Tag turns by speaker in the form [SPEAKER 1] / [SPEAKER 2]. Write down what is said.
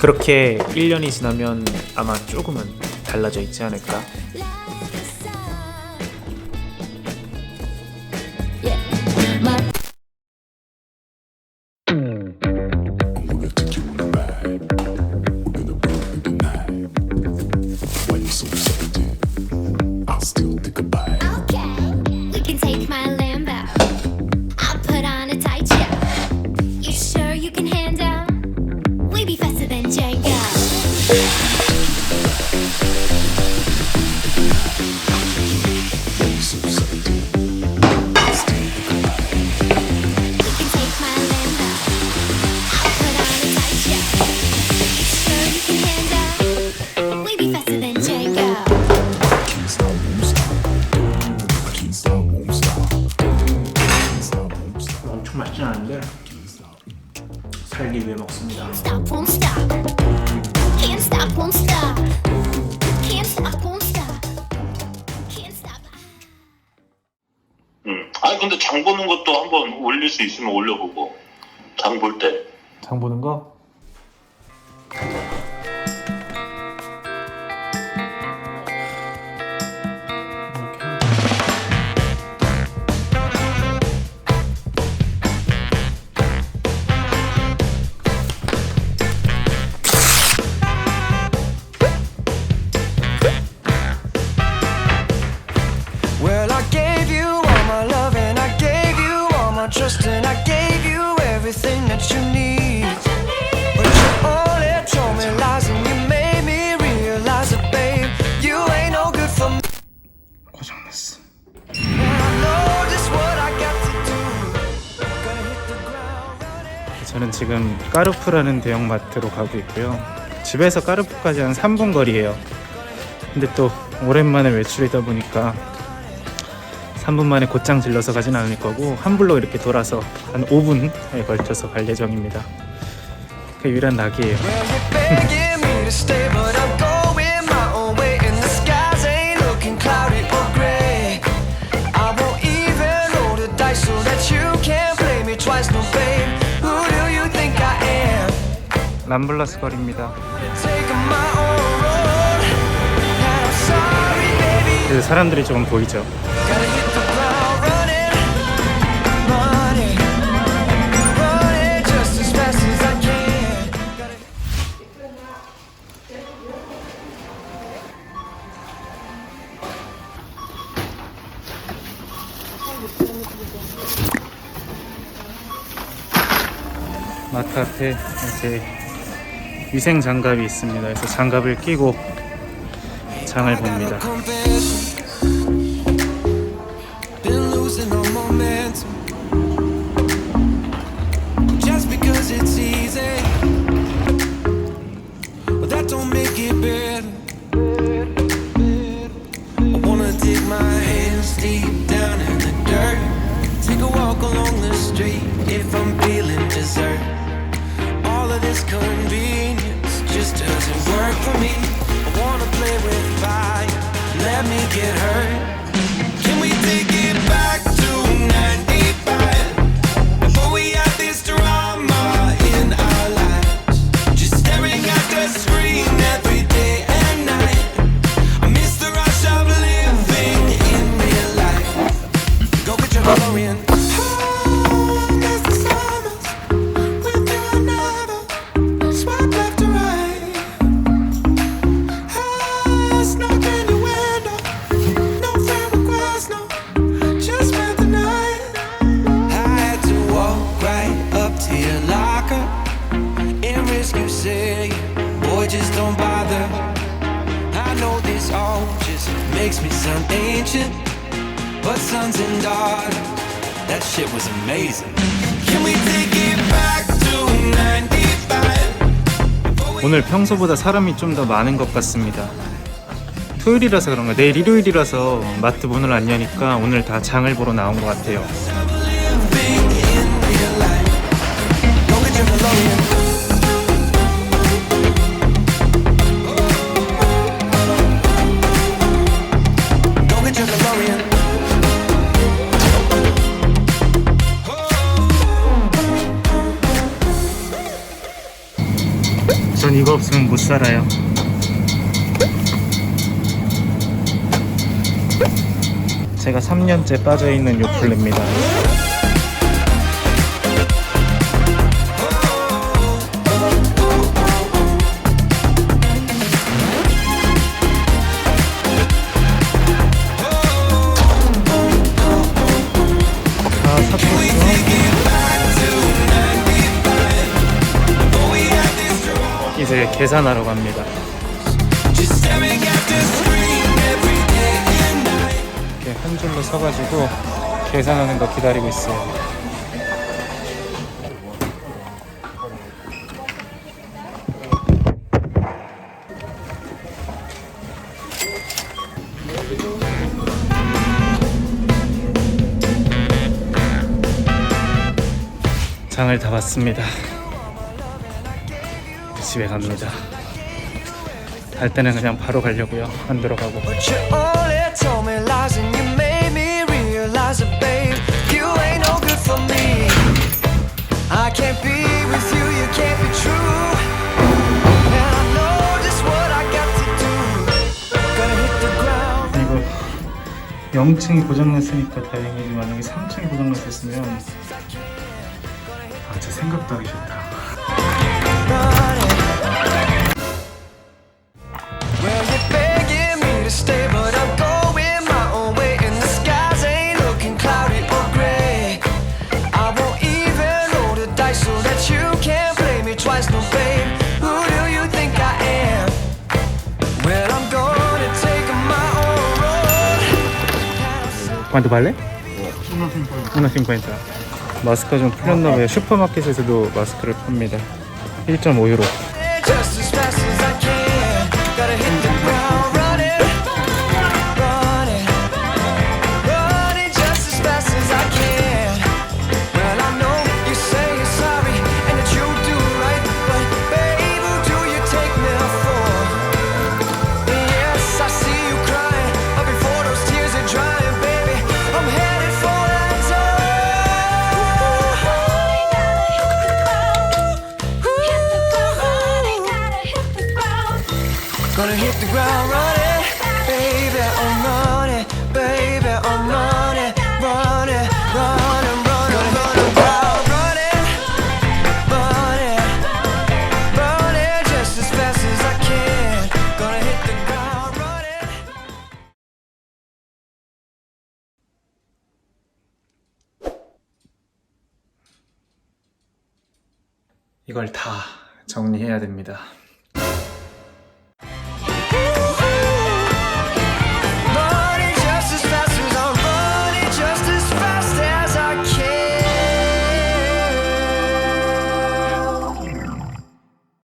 [SPEAKER 1] 그렇게 1년이 지나면 아마 조금은 달라져 있지 않을까?
[SPEAKER 2] 올릴 수 있으면 올려보고 장 볼 때.
[SPEAKER 1] 장 보는 거? 지금 까르푸라는 대형마트로 가고 있고요. 집에서 까르푸까지 한 3분 거리예요. 근데 또 오랜만에 외출이다 보니까 3분 만에 곧장 질러서 가진 않을 거고 한 블록 이렇게 돌아서 한 5분에 걸쳐서 갈 예정입니다. 그 유일한 낙이에요. 람블라스 거리입니다. 그래서 사람들이 조금 보이죠. 마트 앞에 이렇게 위생 장갑이 있습니다. 그래서 장갑을 끼고 장을 봅니다.
[SPEAKER 3] Get hurt. Can we take it ancient, but sons and daughters, that shit was amazing. Can we take it back to 95?
[SPEAKER 1] 오늘 평소보다 사람이 좀 더 많은 것 같습니다. 토요일이라서 그런가 내일 일요일이라서 마트 문을 안 여니까 오늘 다 장을 보러 나온 것 같아요. 전 이거 없으면 못 살아요. 제가 3년째 빠져있는 요플레입니다. 다 샀었 이제 계산하러 갑니다. 이렇게 한 줄로 서가지고 계산하는 거 기다리고 있어요. 장을 다 봤습니다. 집에 갑니다. 갈 때는 그냥 바로 가려고요. 안 들어가고. 이거 0층이 고장났으니까 다행이지 만약에 3층이 고장났었으면 아 진짜 생각도 하기 싫다 ¿Cuánto vale? 1.50 마스크가 좀 풀렸나 봐요. 슈퍼마켓에서도 마스크를 팝니다. 1.5유로
[SPEAKER 4] Gonna hit the ground running, baby, I'm running, baby, I'm running, running, running, running, running, ground running, running, running just as fast as I can. Gonna hit the ground running.
[SPEAKER 1] 이걸 다 정리해야 됩니다